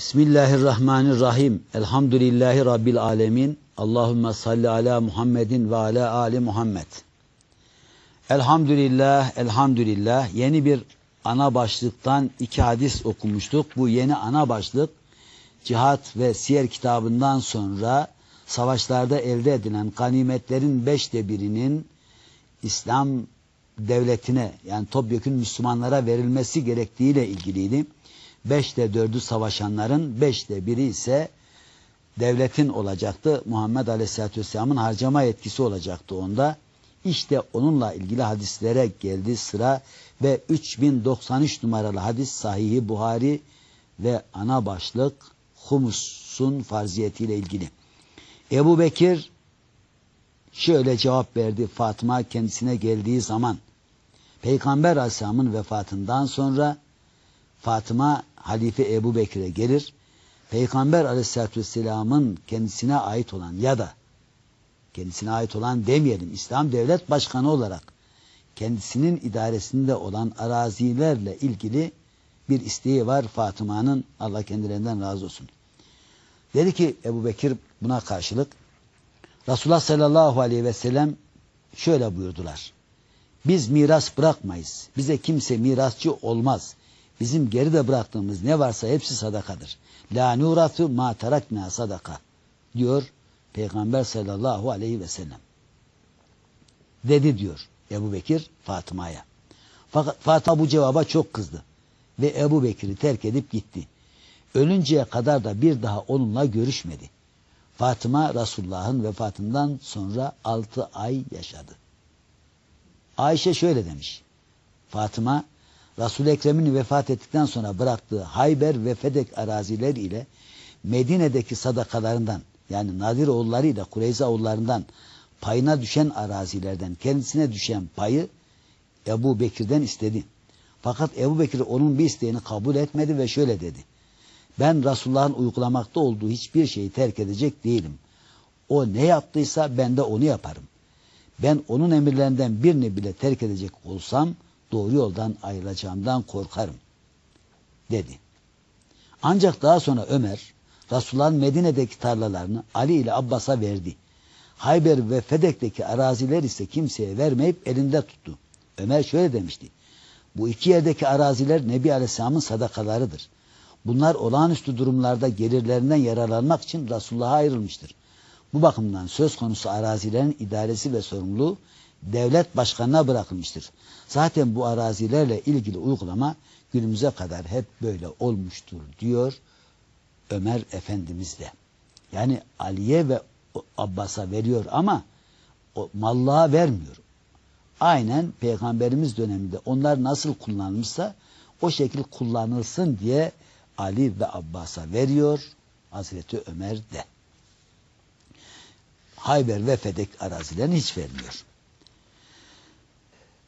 Bismillahirrahmanirrahim. Elhamdülillahi Rabbil alemin. Allahümme salli ala Muhammedin ve ala ali Muhammed. Elhamdülillah, elhamdülillah. Yeni bir ana başlıktan iki hadis okumuştuk. Bu yeni ana başlık cihat ve siyer kitabından sonra savaşlarda elde edilen ganimetlerin beşte birinin İslam devletine yani topyekun Müslümanlara verilmesi gerektiğiyle ilgiliydi. Beşte dördü savaşanların beşte biri ise devletin olacaktı. Muhammed Aleyhisselatü Vesselam'ın harcama etkisi olacaktı onda. İşte onunla ilgili hadislere geldi sıra ve 3093 numaralı hadis sahihi Buhari ve ana başlık Humus'un farziyetiyle ilgili. Ebu Bekir şöyle cevap verdi Fatıma kendisine geldiği zaman. Peygamber Aleyhisselam'ın vefatından sonra Fatıma Halife Ebu Bekir'e gelir. Peygamber Aleyhisselatü Vesselam'ın kendisine ait olan ya da kendisine ait olan demeyelim İslam Devlet Başkanı olarak kendisinin idaresinde olan arazilerle ilgili bir isteği var Fatıma'nın Allah kendilerinden razı olsun. Dedi ki Ebu Bekir buna karşılık Resulullah sallallahu aleyhi ve sellem şöyle buyurdular. Biz miras bırakmayız. Bize kimse mirasçı olmaz. Bizim geride bıraktığımız ne varsa hepsi sadakadır. La nuratu ma tarakna sadaka diyor Peygamber sallallahu aleyhi ve sellem. Dedi diyor Ebu Bekir Fatıma'ya. Fakat Fatıma bu cevaba çok kızdı. Ve Ebu Bekir'i terk edip gitti. Ölünceye kadar da bir daha onunla görüşmedi. Fatıma Resulullah'ın vefatından sonra altı ay yaşadı. Ayşe şöyle demiş. Fatıma resul Ekrem'in vefat ettikten sonra bıraktığı Hayber ve Fedek araziler ile Medine'deki sadakalarından yani Nadir oğullarıyla Kureyza oğullarından payına düşen arazilerden kendisine düşen payı Ebu Bekir'den istedi. Fakat Ebu Bekir onun bir isteğini kabul etmedi ve şöyle dedi. Ben Resulullah'ın uygulamakta olduğu hiçbir şeyi terk edecek değilim. O ne yaptıysa ben de onu yaparım. Ben onun emirlerinden birini bile terk edecek olsam doğru yoldan ayrılacağımdan korkarım dedi. Ancak daha sonra Ömer Resulullah'ın Medine'deki tarlalarını Ali ile Abbas'a verdi. Hayber ve Fedek'teki araziler ise kimseye vermeyip elinde tuttu. Ömer şöyle demişti. Bu iki yerdeki araziler Nebi Aleyhisselam'ın sadakalarıdır. Bunlar olağanüstü durumlarda gelirlerinden yararlanmak için Resulullah'a ayrılmıştır. Bu bakımdan söz konusu arazilerin idaresi ve sorumluluğu devlet başkanına bırakılmıştır. Zaten bu arazilerle ilgili uygulama günümüze kadar hep böyle olmuştur diyor Ömer Efendimiz de. Yani Ali'ye ve Abbas'a veriyor ama o mallığa vermiyor. Aynen peygamberimiz döneminde onlar nasıl kullanılmışsa o şekil kullanılsın diye Ali ve Abbas'a veriyor Hazreti Ömer de. Hayber ve Fedek arazilerini hiç vermiyor.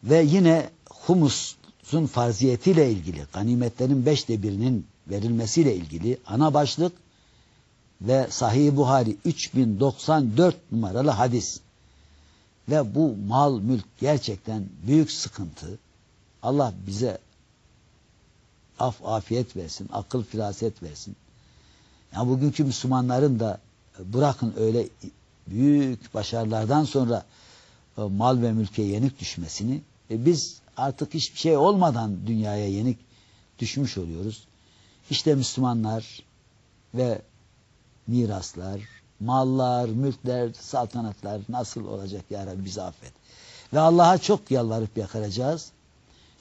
Ve yine humusun farziyetiyle ilgili, ganimetlerin beşte birinin verilmesiyle ilgili ana başlık ve Sahih Buhari 3094 numaralı hadis. Ve bu mal mülk gerçekten büyük sıkıntı. Allah bize af afiyet versin, akıl firaset versin. Yani bugünkü Müslümanların da bırakın öyle büyük başarılardan sonra mal ve mülke yenik düşmesini e biz artık hiçbir şey olmadan dünyaya yenik düşmüş oluyoruz. İşte Müslümanlar ve miraslar, mallar, mülkler, saltanatlar nasıl olacak ya Rabbi bizi affet. Ve Allah'a çok yalvarıp yakaracağız.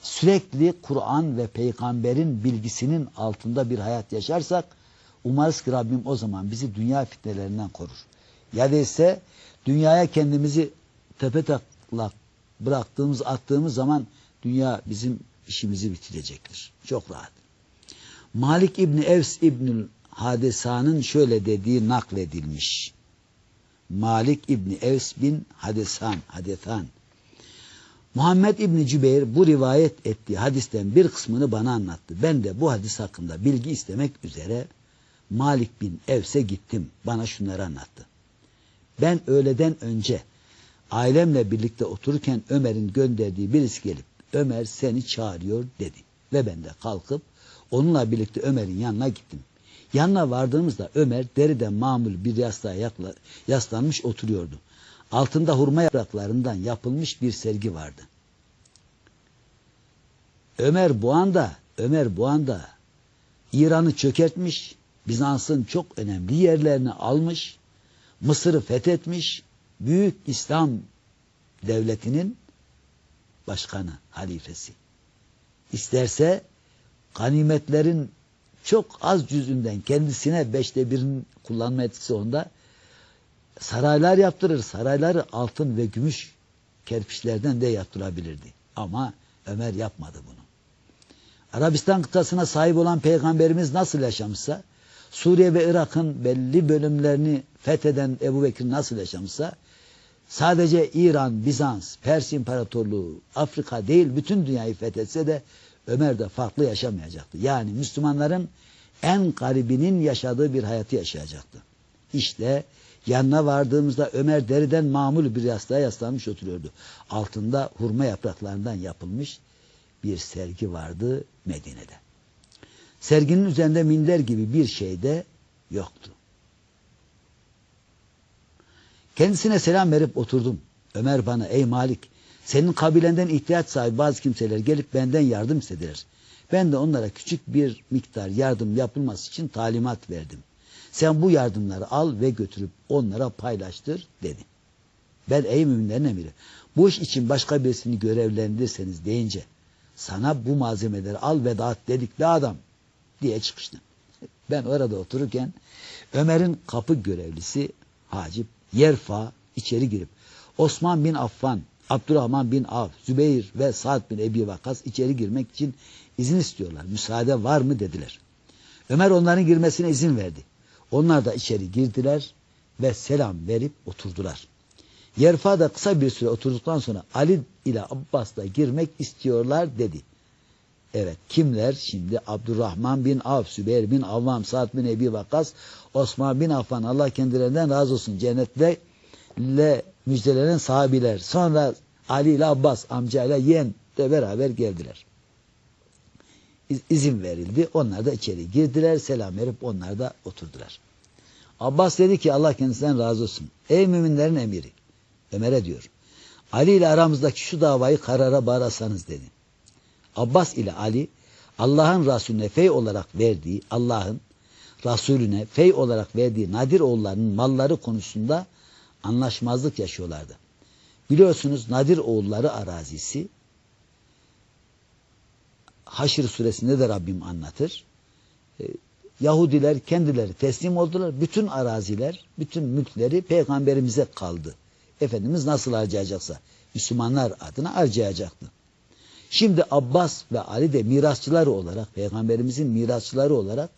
Sürekli Kur'an ve peygamberin bilgisinin altında bir hayat yaşarsak umarız ki Rabbim o zaman bizi dünya fitnelerinden korur. Ya da ise dünyaya kendimizi tepe taklak bıraktığımız, attığımız zaman dünya bizim işimizi bitirecektir. Çok rahat. Malik İbni Evs İbnül Hadesa'nın şöyle dediği nakledilmiş. Malik İbni Evs bin Hadesan, Hadesan. Muhammed İbni Cübeyr bu rivayet ettiği hadisten bir kısmını bana anlattı. Ben de bu hadis hakkında bilgi istemek üzere Malik bin Evs'e gittim. Bana şunları anlattı. Ben öğleden önce ailemle birlikte otururken Ömer'in gönderdiği birisi gelip Ömer seni çağırıyor dedi. Ve ben de kalkıp onunla birlikte Ömer'in yanına gittim. Yanına vardığımızda Ömer deriden mamul bir yastığa yakla- yaslanmış oturuyordu. Altında hurma yapraklarından yapılmış bir sergi vardı. Ömer bu anda, Ömer bu anda İran'ı çökertmiş, Bizans'ın çok önemli yerlerini almış, Mısır'ı fethetmiş, büyük İslam devletinin başkanı, halifesi. İsterse ganimetlerin çok az cüzünden kendisine beşte birini kullanma etkisi onda saraylar yaptırır. Sarayları altın ve gümüş kerpiçlerden de yaptırabilirdi. Ama Ömer yapmadı bunu. Arabistan kıtasına sahip olan peygamberimiz nasıl yaşamışsa, Suriye ve Irak'ın belli bölümlerini fetheden Ebu Bekir nasıl yaşamışsa, sadece İran, Bizans, Pers İmparatorluğu, Afrika değil bütün dünyayı fethetse de Ömer de farklı yaşamayacaktı. Yani Müslümanların en garibinin yaşadığı bir hayatı yaşayacaktı. İşte yanına vardığımızda Ömer deriden mamul bir yastığa yaslanmış oturuyordu. Altında hurma yapraklarından yapılmış bir sergi vardı Medine'de. Serginin üzerinde minder gibi bir şey de yoktu. Kendisine selam verip oturdum. Ömer bana ey Malik senin kabilenden ihtiyaç sahibi bazı kimseler gelip benden yardım istediler. Ben de onlara küçük bir miktar yardım yapılması için talimat verdim. Sen bu yardımları al ve götürüp onlara paylaştır dedi. Ben ey müminlerin emiri bu iş için başka birisini görevlendirirseniz deyince sana bu malzemeleri al ve dağıt dedikli adam diye çıkıştım. Ben orada otururken Ömer'in kapı görevlisi Hacip Yerfa içeri girip Osman bin Affan, Abdurrahman bin Av, Zübeyir ve Sa'd bin Ebi Vakas içeri girmek için izin istiyorlar. Müsaade var mı dediler. Ömer onların girmesine izin verdi. Onlar da içeri girdiler ve selam verip oturdular. Yerfa da kısa bir süre oturduktan sonra Ali ile Abbas da girmek istiyorlar dedi. Evet kimler şimdi Abdurrahman bin Avf, Sübeyir bin Avvam, Sa'd bin Ebi Vakkas, Osman bin Affan Allah kendilerinden razı olsun cennetle le müjdelenen sahabiler. Sonra Ali ile Abbas amcayla yeğen de beraber geldiler. İz, izin verildi. Onlar da içeri girdiler. Selam verip onlar da oturdular. Abbas dedi ki Allah kendisinden razı olsun. Ey müminlerin emiri. Ömer'e diyor. Ali ile aramızdaki şu davayı karara bağlasanız dedi. Abbas ile Ali Allah'ın Resulüne fey olarak verdiği Allah'ın Resulüne fey olarak verdiği Nadir oğullarının malları konusunda anlaşmazlık yaşıyorlardı. Biliyorsunuz Nadir oğulları arazisi Haşr suresinde de Rabbim anlatır. Ee, Yahudiler kendileri teslim oldular. Bütün araziler, bütün mülkleri peygamberimize kaldı. Efendimiz nasıl harcayacaksa Müslümanlar adına harcayacaktı. Şimdi Abbas ve Ali de mirasçıları olarak, peygamberimizin mirasçıları olarak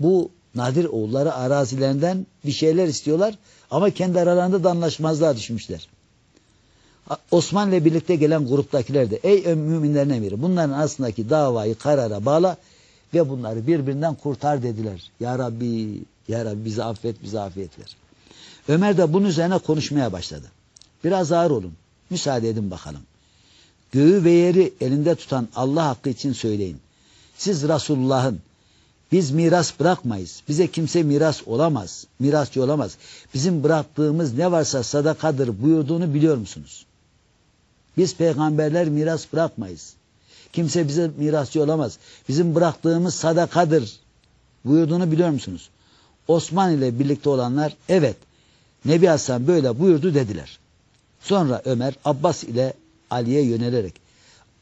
bu Nadir oğulları arazilerinden bir şeyler istiyorlar ama kendi aralarında da anlaşmazlığa düşmüşler. Osman ile birlikte gelen gruptakiler de ey müminlerin emiri bunların arasındaki davayı karara bağla ve bunları birbirinden kurtar dediler. Ya Rabbi, Ya Rabbi bizi affet, bizi afiyet ver. Ömer de bunun üzerine konuşmaya başladı. Biraz ağır olun, müsaade edin bakalım. Göğü ve yeri elinde tutan Allah hakkı için söyleyin. Siz Resulullah'ın biz miras bırakmayız. Bize kimse miras olamaz. Mirasçı olamaz. Bizim bıraktığımız ne varsa sadakadır buyurduğunu biliyor musunuz? Biz peygamberler miras bırakmayız. Kimse bize mirasçı olamaz. Bizim bıraktığımız sadakadır buyurduğunu biliyor musunuz? Osman ile birlikte olanlar evet Nebi Hasan böyle buyurdu dediler. Sonra Ömer Abbas ile Ali'ye yönelerek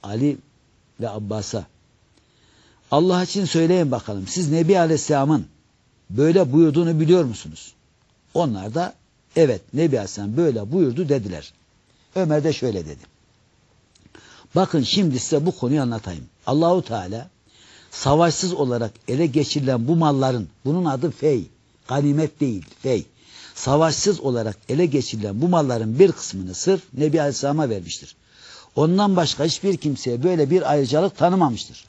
Ali ve Abbas'a Allah için söyleyin bakalım siz Nebi Aleyhisselam'ın böyle buyurduğunu biliyor musunuz? Onlar da evet Nebi Aleyhisselam böyle buyurdu dediler. Ömer de şöyle dedi. Bakın şimdi size bu konuyu anlatayım. Allahu Teala savaşsız olarak ele geçirilen bu malların bunun adı fey, ganimet değil, fey. Savaşsız olarak ele geçirilen bu malların bir kısmını sırf Nebi Aleyhisselam'a vermiştir. Ondan başka hiçbir kimseye böyle bir ayrıcalık tanımamıştır.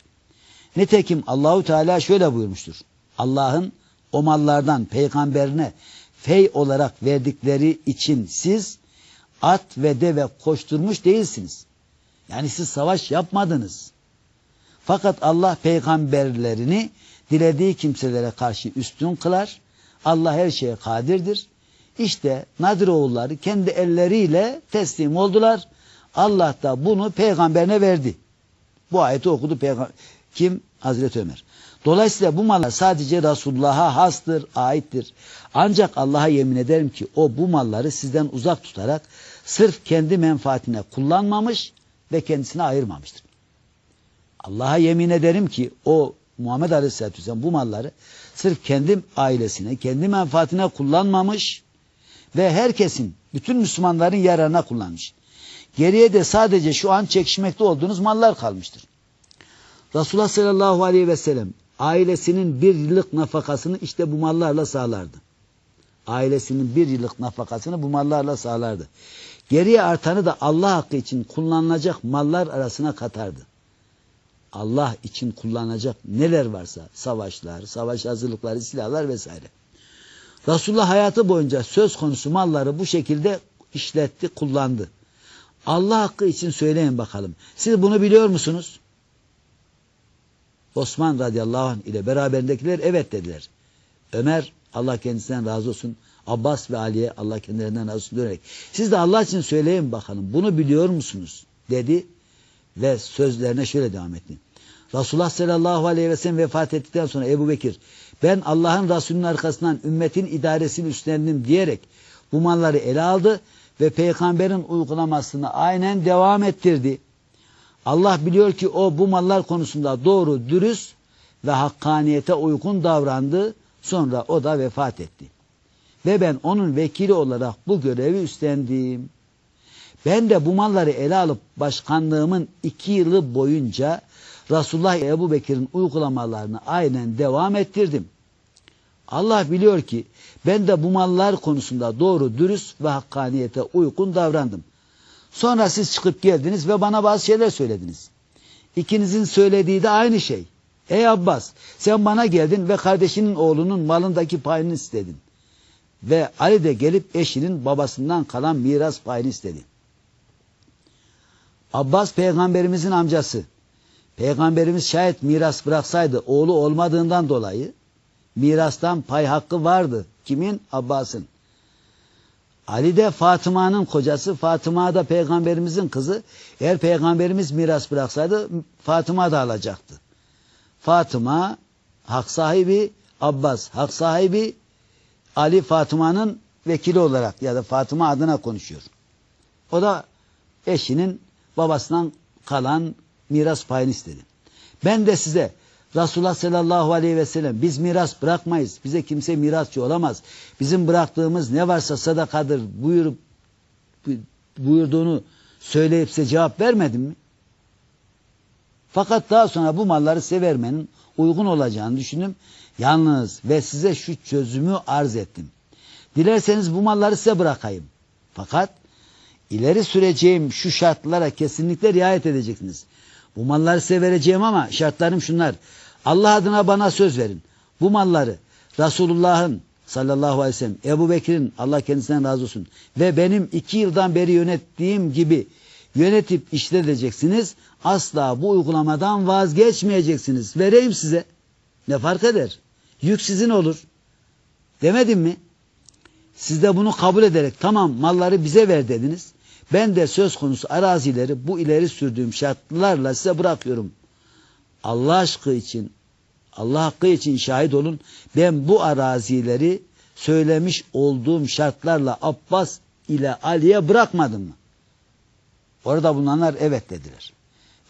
Nitekim Allahu Teala şöyle buyurmuştur. Allah'ın o mallardan peygamberine fey olarak verdikleri için siz at ve deve koşturmuş değilsiniz. Yani siz savaş yapmadınız. Fakat Allah peygamberlerini dilediği kimselere karşı üstün kılar. Allah her şeye kadirdir. İşte Nadir oğulları kendi elleriyle teslim oldular. Allah da bunu peygamberine verdi. Bu ayeti okudu peygamber. Kim? Hazreti Ömer. Dolayısıyla bu mallar sadece Resulullah'a hastır, aittir. Ancak Allah'a yemin ederim ki o bu malları sizden uzak tutarak sırf kendi menfaatine kullanmamış ve kendisine ayırmamıştır. Allah'a yemin ederim ki o Muhammed Aleyhisselatü Vesselam bu malları sırf kendi ailesine, kendi menfaatine kullanmamış ve herkesin, bütün Müslümanların yararına kullanmış. Geriye de sadece şu an çekişmekte olduğunuz mallar kalmıştır. Resulullah sallallahu aleyhi ve sellem ailesinin bir yıllık nafakasını işte bu mallarla sağlardı. Ailesinin bir yıllık nafakasını bu mallarla sağlardı. Geriye artanı da Allah hakkı için kullanılacak mallar arasına katardı. Allah için kullanacak neler varsa savaşlar, savaş hazırlıkları, silahlar vesaire. Resulullah hayatı boyunca söz konusu malları bu şekilde işletti, kullandı. Allah hakkı için söyleyin bakalım. Siz bunu biliyor musunuz? Osman radıyallahu anh ile beraberindekiler evet dediler. Ömer Allah kendisinden razı olsun. Abbas ve Ali'ye Allah kendilerinden razı olsun dönerek. Siz de Allah için söyleyin bakalım bunu biliyor musunuz? dedi ve sözlerine şöyle devam etti. Resulullah sallallahu aleyhi ve sellem vefat ettikten sonra Ebu Bekir ben Allah'ın Resulü'nün arkasından ümmetin idaresini üstlendim diyerek bu malları ele aldı ve peygamberin uygulamasını aynen devam ettirdi. Allah biliyor ki o bu mallar konusunda doğru, dürüst ve hakkaniyete uygun davrandı. Sonra o da vefat etti. Ve ben onun vekili olarak bu görevi üstlendim. Ben de bu malları ele alıp başkanlığımın iki yılı boyunca Resulullah Ebu Bekir'in uygulamalarını aynen devam ettirdim. Allah biliyor ki ben de bu mallar konusunda doğru, dürüst ve hakkaniyete uygun davrandım. Sonra siz çıkıp geldiniz ve bana bazı şeyler söylediniz. İkinizin söylediği de aynı şey. Ey Abbas sen bana geldin ve kardeşinin oğlunun malındaki payını istedin. Ve Ali de gelip eşinin babasından kalan miras payını istedi. Abbas peygamberimizin amcası. Peygamberimiz şayet miras bıraksaydı oğlu olmadığından dolayı mirastan pay hakkı vardı. Kimin? Abbas'ın. Ali de Fatıma'nın kocası, Fatıma da peygamberimizin kızı. Eğer peygamberimiz miras bıraksaydı Fatıma da alacaktı. Fatıma hak sahibi, Abbas hak sahibi, Ali Fatıma'nın vekili olarak ya da Fatıma adına konuşuyor. O da eşinin babasından kalan miras payını istedi. Ben de size Resulullah sallallahu aleyhi ve sellem biz miras bırakmayız. Bize kimse mirasçı olamaz. Bizim bıraktığımız ne varsa sadakadır buyurup buyurduğunu söyleyip size cevap vermedim mi? Fakat daha sonra bu malları size vermenin uygun olacağını düşündüm. Yalnız ve size şu çözümü arz ettim. Dilerseniz bu malları size bırakayım. Fakat ileri süreceğim şu şartlara kesinlikle riayet edeceksiniz. Bu malları size vereceğim ama şartlarım şunlar. Allah adına bana söz verin. Bu malları Resulullah'ın sallallahu aleyhi ve sellem, Ebu Bekir'in Allah kendisinden razı olsun ve benim iki yıldan beri yönettiğim gibi yönetip işleteceksiniz. Asla bu uygulamadan vazgeçmeyeceksiniz. Vereyim size. Ne fark eder? Yük sizin olur. Demedim mi? Siz de bunu kabul ederek tamam malları bize ver dediniz. Ben de söz konusu arazileri bu ileri sürdüğüm şartlarla size bırakıyorum. Allah aşkı için, Allah hakkı için şahit olun. Ben bu arazileri söylemiş olduğum şartlarla Abbas ile Ali'ye bırakmadım mı? Orada bulunanlar evet dediler.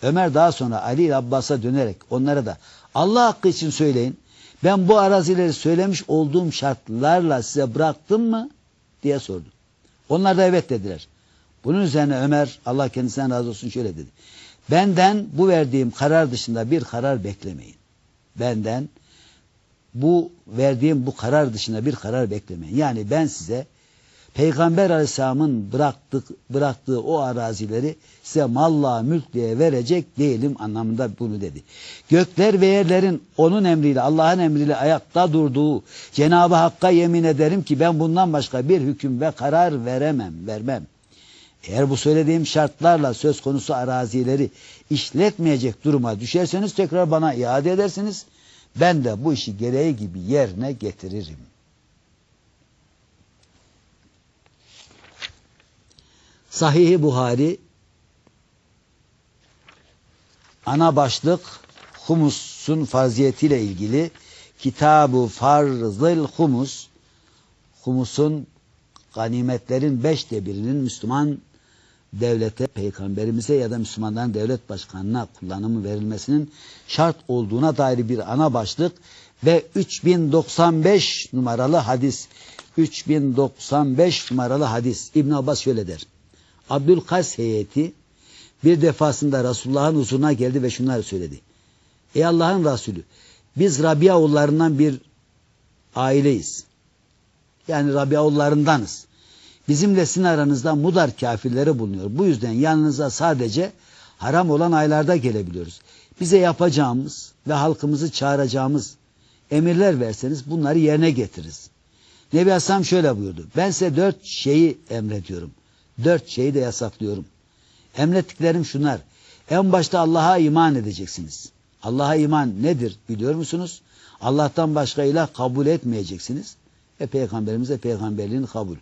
Ömer daha sonra Ali ile Abbas'a dönerek onlara da Allah hakkı için söyleyin. Ben bu arazileri söylemiş olduğum şartlarla size bıraktım mı? diye sordu. Onlar da evet dediler. Bunun üzerine Ömer Allah kendisinden razı olsun şöyle dedi. Benden bu verdiğim karar dışında bir karar beklemeyin. Benden bu verdiğim bu karar dışında bir karar beklemeyin. Yani ben size Peygamber Aleyhisselam'ın bıraktık, bıraktığı o arazileri size malla mülk diye verecek değilim anlamında bunu dedi. Gökler ve yerlerin onun emriyle Allah'ın emriyle ayakta durduğu Cenab-ı Hakk'a yemin ederim ki ben bundan başka bir hüküm ve karar veremem, vermem. Eğer bu söylediğim şartlarla söz konusu arazileri işletmeyecek duruma düşerseniz tekrar bana iade edersiniz. Ben de bu işi gereği gibi yerine getiririm. Sahih-i Buhari ana başlık humusun farziyetiyle ilgili Kitab-ı Farzıl Humus humusun ganimetlerin beşte birinin Müslüman devlete, peygamberimize ya da Müslümanların devlet başkanına kullanımı verilmesinin şart olduğuna dair bir ana başlık ve 3095 numaralı hadis. 3095 numaralı hadis. İbn Abbas şöyle der. Abdülkas heyeti bir defasında Resulullah'ın huzuruna geldi ve şunları söyledi. Ey Allah'ın Resulü biz Rabia oğullarından bir aileyiz. Yani Rabia oğullarındanız. Bizimle sizin aranızda mudar kafirleri bulunuyor. Bu yüzden yanınıza sadece haram olan aylarda gelebiliyoruz. Bize yapacağımız ve halkımızı çağıracağımız emirler verseniz bunları yerine getiririz. Nebi Hasan şöyle buyurdu. Ben size dört şeyi emrediyorum. Dört şeyi de yasaklıyorum. Emrettiklerim şunlar. En başta Allah'a iman edeceksiniz. Allah'a iman nedir biliyor musunuz? Allah'tan başka ilah kabul etmeyeceksiniz. Ve peygamberimize peygamberliğini kabul.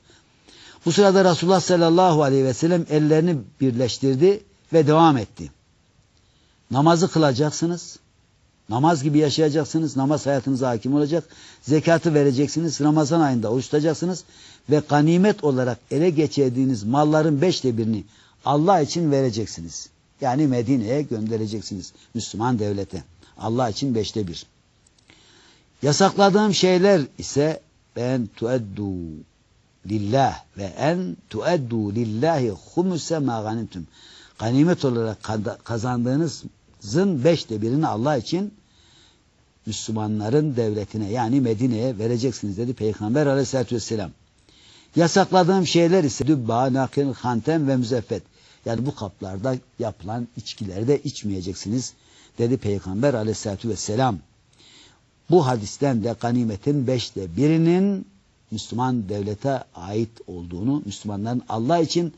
Bu sırada Resulullah sallallahu aleyhi ve sellem ellerini birleştirdi ve devam etti. Namazı kılacaksınız. Namaz gibi yaşayacaksınız. Namaz hayatınıza hakim olacak. Zekatı vereceksiniz. Ramazan ayında oruç. Ve ganimet olarak ele geçirdiğiniz malların beşte birini Allah için vereceksiniz. Yani Medine'ye göndereceksiniz. Müslüman devlete. Allah için beşte bir. Yasakladığım şeyler ise ben tueddu lillah ve en tueddu lillahi humuse ma ganimtum. Ganimet olarak kazandığınızın beşte birini Allah için Müslümanların devletine yani Medine'ye vereceksiniz dedi Peygamber aleyhissalatü vesselam. Yasakladığım şeyler ise dübba, nakil, hanten ve müzeffet. Yani bu kaplarda yapılan içkileri de içmeyeceksiniz dedi Peygamber aleyhissalatü vesselam. Bu hadisten de ganimetin beşte birinin Müslüman devlete ait olduğunu, Müslümanların Allah için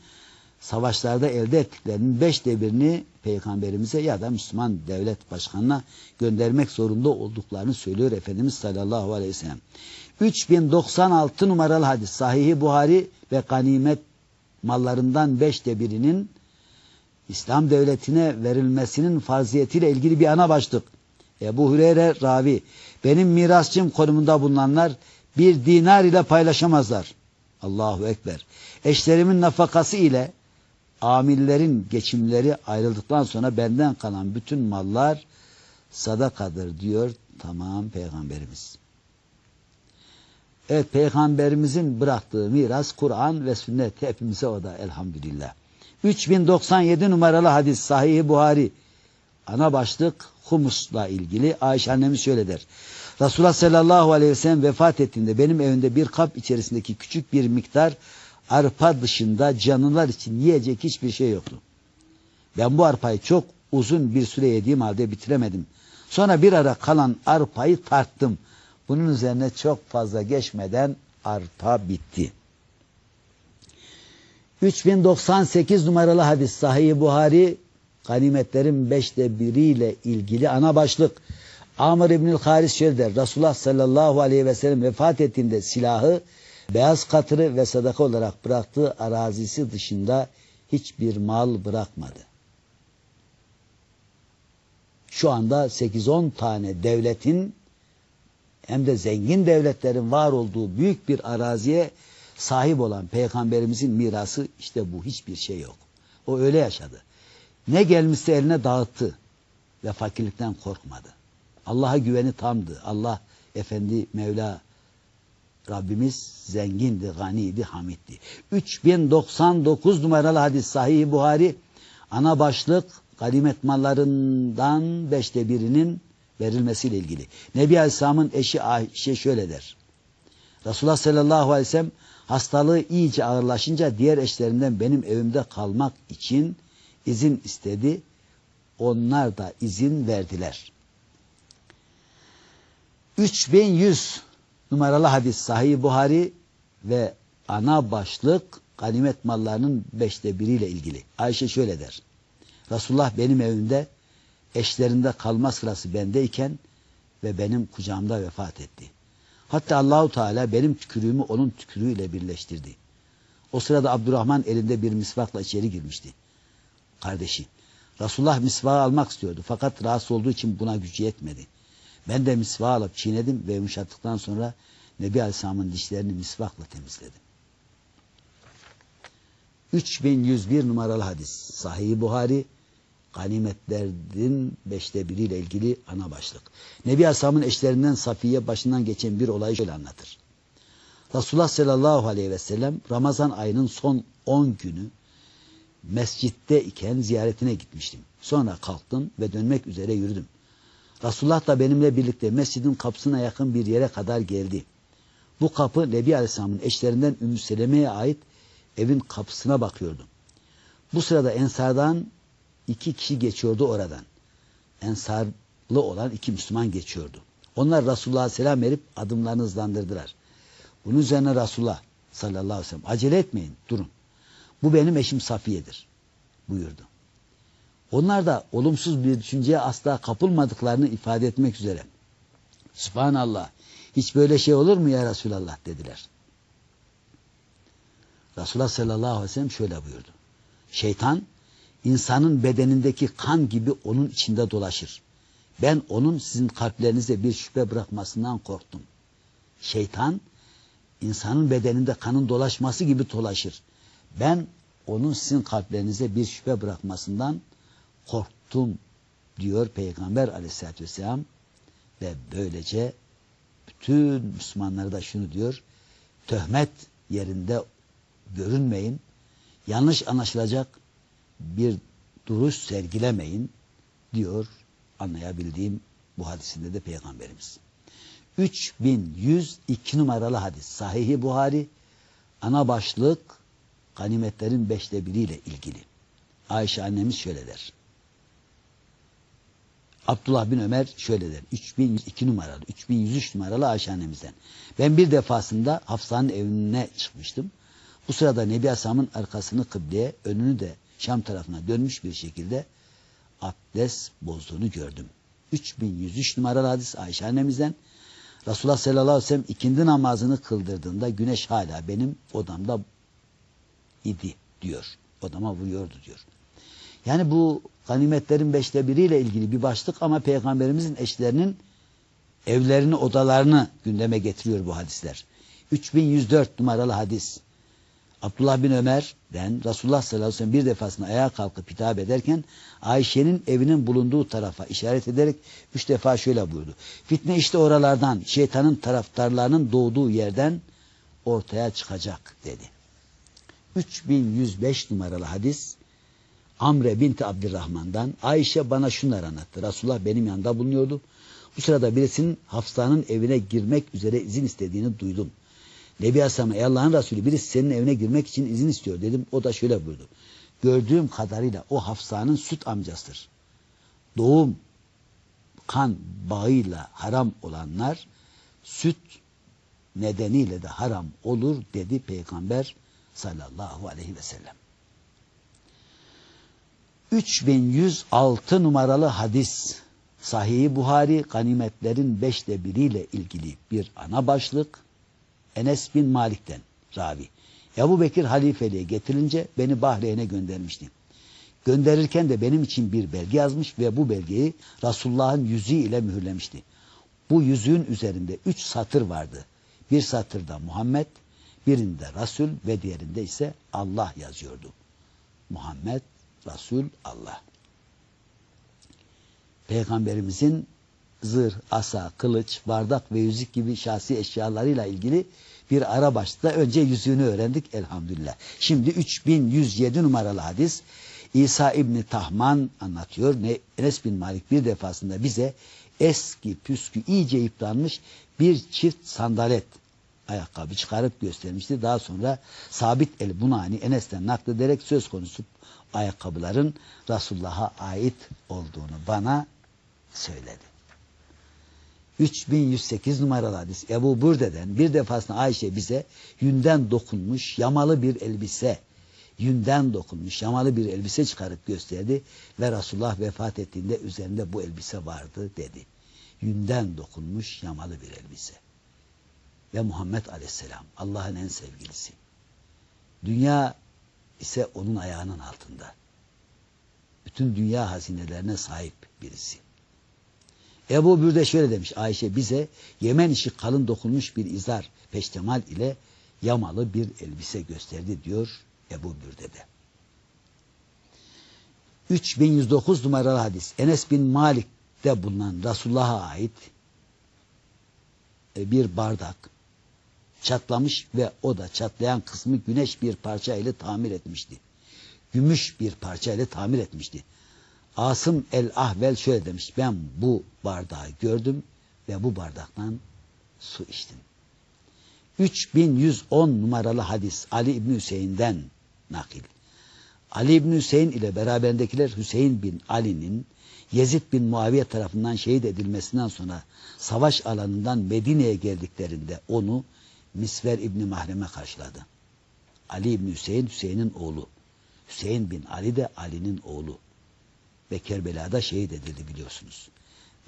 savaşlarda elde ettiklerinin beşte birini peygamberimize ya da Müslüman devlet başkanına göndermek zorunda olduklarını söylüyor Efendimiz sallallahu aleyhi ve sellem. 3096 numaralı hadis Sahih-i Buhari ve ganimet mallarından beşte birinin İslam devletine verilmesinin farziyetiyle ilgili bir ana başlık. Ebu Hureyre ravi benim mirasçım konumunda bulunanlar bir dinar ile paylaşamazlar. Allahu Ekber. Eşlerimin nafakası ile amillerin geçimleri ayrıldıktan sonra benden kalan bütün mallar sadakadır diyor tamam peygamberimiz. Evet peygamberimizin bıraktığı miras Kur'an ve sünnet hepimize o da elhamdülillah. 3097 numaralı hadis Sahih-i Buhari ana başlık humusla ilgili Ayşe annemiz şöyle der. Resulullah sallallahu aleyhi ve sellem vefat ettiğinde benim evimde bir kap içerisindeki küçük bir miktar arpa dışında canlılar için yiyecek hiçbir şey yoktu. Ben bu arpayı çok uzun bir süre yediğim halde bitiremedim. Sonra bir ara kalan arpayı tarttım. Bunun üzerine çok fazla geçmeden arpa bitti. 3098 numaralı hadis Sahih Buhari ganimetlerin beşte biriyle ilgili ana başlık. Amr İbnül Haris şöyle der. Resulullah sallallahu aleyhi ve sellem vefat ettiğinde silahı beyaz katırı ve sadaka olarak bıraktığı arazisi dışında hiçbir mal bırakmadı. Şu anda 8-10 tane devletin hem de zengin devletlerin var olduğu büyük bir araziye sahip olan peygamberimizin mirası işte bu hiçbir şey yok. O öyle yaşadı. Ne gelmişse eline dağıttı ve fakirlikten korkmadı. Allah'a güveni tamdı. Allah Efendi Mevla Rabbimiz zengindi, ganiydi, hamitti. 3099 numaralı hadis Sahih Buhari ana başlık ganimet mallarından beşte birinin verilmesiyle ilgili. Nebi Aleyhisselam'ın eşi Ayşe şöyle der. Resulullah sallallahu aleyhi ve sellem hastalığı iyice ağırlaşınca diğer eşlerinden benim evimde kalmak için izin istedi. Onlar da izin verdiler. 3100 numaralı hadis Sahih Buhari ve ana başlık ganimet mallarının beşte biriyle ilgili. Ayşe şöyle der. Resulullah benim evimde eşlerinde kalma sırası bendeyken ve benim kucağımda vefat etti. Hatta Allahu Teala benim tükürüğümü onun tükürüğüyle birleştirdi. O sırada Abdurrahman elinde bir misvakla içeri girmişti. Kardeşi, Resulullah misvağı almak istiyordu fakat rahatsız olduğu için buna gücü yetmedi. Ben de misvağı alıp çiğnedim ve yumuşattıktan sonra Nebi Aleyhisselam'ın dişlerini misvakla temizledim. 3101 numaralı hadis. Sahih Buhari ganimetlerin beşte biriyle ilgili ana başlık. Nebi Aleyhisselam'ın eşlerinden Safiye başından geçen bir olayı şöyle anlatır. Resulullah sallallahu aleyhi ve sellem Ramazan ayının son 10 günü mescitte iken ziyaretine gitmiştim. Sonra kalktım ve dönmek üzere yürüdüm. Resulullah da benimle birlikte mescidin kapısına yakın bir yere kadar geldi. Bu kapı Nebi Aleyhisselam'ın eşlerinden Ümmü Seleme'ye ait evin kapısına bakıyordu. Bu sırada Ensar'dan iki kişi geçiyordu oradan. Ensarlı olan iki Müslüman geçiyordu. Onlar Resulullah'a selam verip adımlarını hızlandırdılar. Bunun üzerine Resulullah sallallahu aleyhi ve sellem acele etmeyin durun. Bu benim eşim Safiye'dir buyurdu. Onlar da olumsuz bir düşünceye asla kapılmadıklarını ifade etmek üzere. Subhanallah hiç böyle şey olur mu ya Resulallah dediler. Resulullah sallallahu aleyhi ve sellem şöyle buyurdu. Şeytan insanın bedenindeki kan gibi onun içinde dolaşır. Ben onun sizin kalplerinize bir şüphe bırakmasından korktum. Şeytan insanın bedeninde kanın dolaşması gibi dolaşır. Ben onun sizin kalplerinize bir şüphe bırakmasından korktum diyor Peygamber aleyhissalatü vesselam ve böylece bütün Müslümanlara da şunu diyor töhmet yerinde görünmeyin yanlış anlaşılacak bir duruş sergilemeyin diyor anlayabildiğim bu hadisinde de Peygamberimiz. 3102 numaralı hadis Sahih-i Buhari ana başlık ganimetlerin beşte biriyle ilgili. Ayşe annemiz şöyle der. Abdullah bin Ömer şöyle der. 3102 numaralı, 3103 numaralı Ayşe annemizden. Ben bir defasında Hafsa'nın evine çıkmıştım. Bu sırada Nebi Asam'ın arkasını kıbleye, önünü de Şam tarafına dönmüş bir şekilde abdest bozduğunu gördüm. 3103 numaralı hadis Ayşe annemizden. Resulullah sallallahu aleyhi ve sellem ikindi namazını kıldırdığında güneş hala benim odamda idi diyor. Odama vuruyordu diyor. Yani bu ganimetlerin beşte biriyle ilgili bir başlık ama peygamberimizin eşlerinin evlerini, odalarını gündeme getiriyor bu hadisler. 3104 numaralı hadis. Abdullah bin Ömer'den Resulullah sallallahu aleyhi ve sellem bir defasında ayağa kalkıp hitap ederken Ayşe'nin evinin bulunduğu tarafa işaret ederek üç defa şöyle buyurdu. Fitne işte oralardan, şeytanın taraftarlarının doğduğu yerden ortaya çıkacak dedi. 3105 numaralı hadis Amre binti Abdurrahman'dan Ayşe bana şunları anlattı. Resulullah benim yanında bulunuyordu. Bu sırada birisinin Hafsa'nın evine girmek üzere izin istediğini duydum. Nebi Aleyhisselam ey Allah'ın Resulü birisi senin evine girmek için izin istiyor dedim. O da şöyle buyurdu. Gördüğüm kadarıyla o Hafsa'nın süt amcasıdır. Doğum kan bağıyla haram olanlar süt nedeniyle de haram olur dedi Peygamber sallallahu aleyhi ve sellem. 3106 numaralı hadis Sahih-i Buhari ganimetlerin beşte biriyle ilgili bir ana başlık Enes bin Malik'ten ravi. Ebu Bekir halifeliğe getirince beni Bahreyn'e göndermişti. Gönderirken de benim için bir belge yazmış ve bu belgeyi Resulullah'ın yüzüğü ile mühürlemişti. Bu yüzüğün üzerinde üç satır vardı. Bir satırda Muhammed, birinde Resul ve diğerinde ise Allah yazıyordu. Muhammed, Resul, Allah. Peygamberimizin zırh, asa, kılıç, bardak ve yüzük gibi şahsi eşyalarıyla ilgili bir ara başta önce yüzüğünü öğrendik elhamdülillah. Şimdi 3107 numaralı hadis İsa İbni Tahman anlatıyor. Enes bin Malik bir defasında bize eski püskü iyice yıpranmış bir çift sandalet ayakkabı çıkarıp göstermişti. Daha sonra Sabit el Bunani Enes'ten naklederek söz konusu ayakkabıların Resulullah'a ait olduğunu bana söyledi. 3108 numaralı hadis Ebu Burde'den bir defasında Ayşe bize yünden dokunmuş yamalı bir elbise yünden dokunmuş yamalı bir elbise çıkarıp gösterdi ve Resulullah vefat ettiğinde üzerinde bu elbise vardı dedi. yünden dokunmuş yamalı bir elbise. Ve Muhammed Aleyhisselam Allah'ın en sevgilisi. Dünya ise onun ayağının altında. Bütün dünya hazinelerine sahip birisi. Ebu Bürde şöyle demiş Ayşe bize Yemen işi kalın dokunmuş bir izar peştemal ile yamalı bir elbise gösterdi diyor Ebu Bürde'de. 3109 numaralı hadis Enes bin Malik'te bulunan Resulullah'a ait e, bir bardak çatlamış ve o da çatlayan kısmı güneş bir parça ile tamir etmişti. Gümüş bir parça ile tamir etmişti. Asım el-Ahvel şöyle demiş. Ben bu bardağı gördüm ve bu bardaktan su içtim. 3110 numaralı hadis Ali İbni Hüseyin'den nakil. Ali İbni Hüseyin ile beraberindekiler Hüseyin bin Ali'nin Yezid bin Muaviye tarafından şehit edilmesinden sonra savaş alanından Medine'ye geldiklerinde onu Misver İbni Mahrem'e karşıladı. Ali İbni Hüseyin, Hüseyin'in oğlu. Hüseyin bin Ali de Ali'nin oğlu. Ve Kerbela'da şehit edildi biliyorsunuz.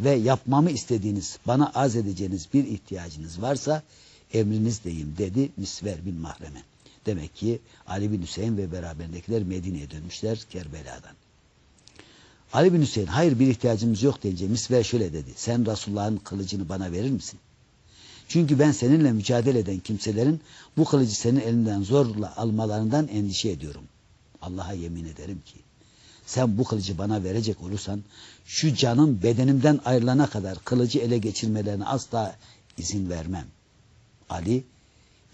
Ve yapmamı istediğiniz, bana az edeceğiniz bir ihtiyacınız varsa emrinizdeyim dedi Misver bin Mahrem'e. Demek ki Ali bin Hüseyin ve beraberindekiler Medine'ye dönmüşler Kerbela'dan. Ali bin Hüseyin hayır bir ihtiyacımız yok deyince Misver şöyle dedi. Sen Resulullah'ın kılıcını bana verir misin? Çünkü ben seninle mücadele eden kimselerin bu kılıcı senin elinden zorla almalarından endişe ediyorum. Allah'a yemin ederim ki sen bu kılıcı bana verecek olursan şu canım bedenimden ayrılana kadar kılıcı ele geçirmelerine asla izin vermem. Ali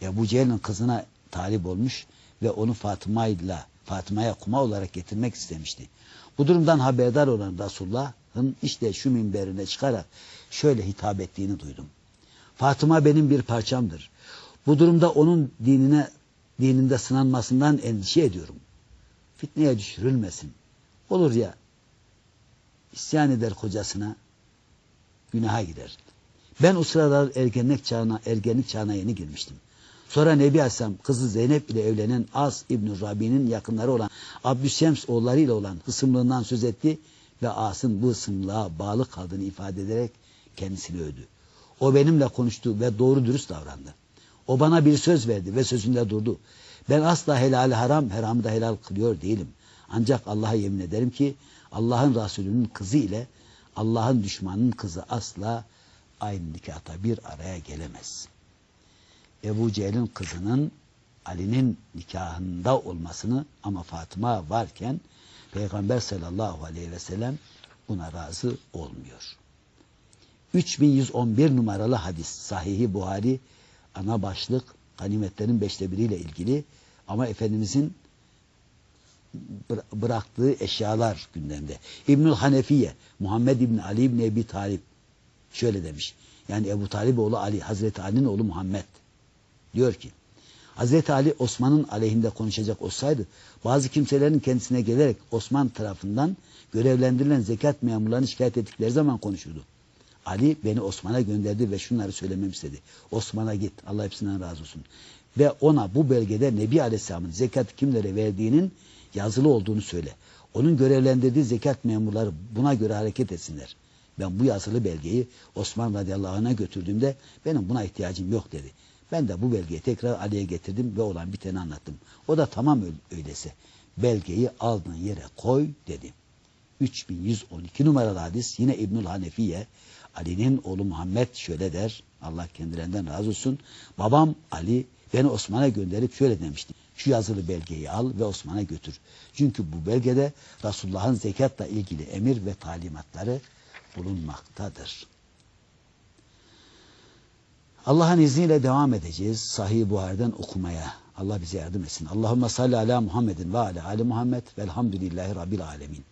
Ebu Cehil'in kızına talip olmuş ve onu Fatıma ile Fatıma'ya kuma olarak getirmek istemişti. Bu durumdan haberdar olan Resulullah'ın işte şu minberine çıkarak şöyle hitap ettiğini duydum. Fatıma benim bir parçamdır. Bu durumda onun dinine dininde sınanmasından endişe ediyorum. Fitneye düşürülmesin. Olur ya isyan eder kocasına günaha gider. Ben o sıralar ergenlik çağına, ergenlik çağına yeni girmiştim. Sonra Nebi Aleyhisselam kızı Zeynep ile evlenen As İbn Rabi'nin yakınları olan Abdüssems oğullarıyla olan hısımlığından söz etti ve As'ın bu hısımlığa bağlı kaldığını ifade ederek kendisini övdü. O benimle konuştu ve doğru dürüst davrandı. O bana bir söz verdi ve sözünde durdu. Ben asla helal haram, haramı da helal kılıyor değilim. Ancak Allah'a yemin ederim ki Allah'ın Resulü'nün kızı ile Allah'ın düşmanının kızı asla aynı nikahta bir araya gelemez. Ebu Cehil'in kızının Ali'nin nikahında olmasını ama Fatıma varken Peygamber sallallahu aleyhi ve sellem buna razı olmuyor. 3111 numaralı hadis Sahihi Buhari ana başlık ganimetlerin beşte biriyle ilgili ama Efendimizin bıraktığı eşyalar gündemde. İbnül Hanefiye, Muhammed İbni Ali İbni Ebi Talip şöyle demiş. Yani Ebu Talib oğlu Ali, Hazreti Ali'nin oğlu Muhammed. Diyor ki, Hazreti Ali Osman'ın aleyhinde konuşacak olsaydı, bazı kimselerin kendisine gelerek Osman tarafından görevlendirilen zekat memurlarını şikayet ettikleri zaman konuşurdu. Ali beni Osman'a gönderdi ve şunları söylemem istedi. Osman'a git, Allah hepsinden razı olsun. Ve ona bu belgede Nebi Aleyhisselam'ın zekat kimlere verdiğinin yazılı olduğunu söyle. Onun görevlendirdiği zekat memurları buna göre hareket etsinler. Ben bu yazılı belgeyi Osman radıyallahu anh'a götürdüğümde benim buna ihtiyacım yok dedi. Ben de bu belgeyi tekrar Ali'ye getirdim ve olan biteni anlattım. O da tamam öyleyse. Belgeyi aldığın yere koy dedi. 3112 numaralı hadis yine İbnül Hanefiye Ali'nin oğlu Muhammed şöyle der. Allah kendilerinden razı olsun. Babam Ali beni Osman'a gönderip şöyle demişti. Şu yazılı belgeyi al ve Osman'a götür. Çünkü bu belgede Resulullah'ın zekatla ilgili emir ve talimatları bulunmaktadır. Allah'ın izniyle devam edeceğiz Sahih Buhari'den okumaya. Allah bize yardım etsin. Allahümme salli ala Muhammedin ve ala ali Muhammed velhamdülillahi rabbil alemin.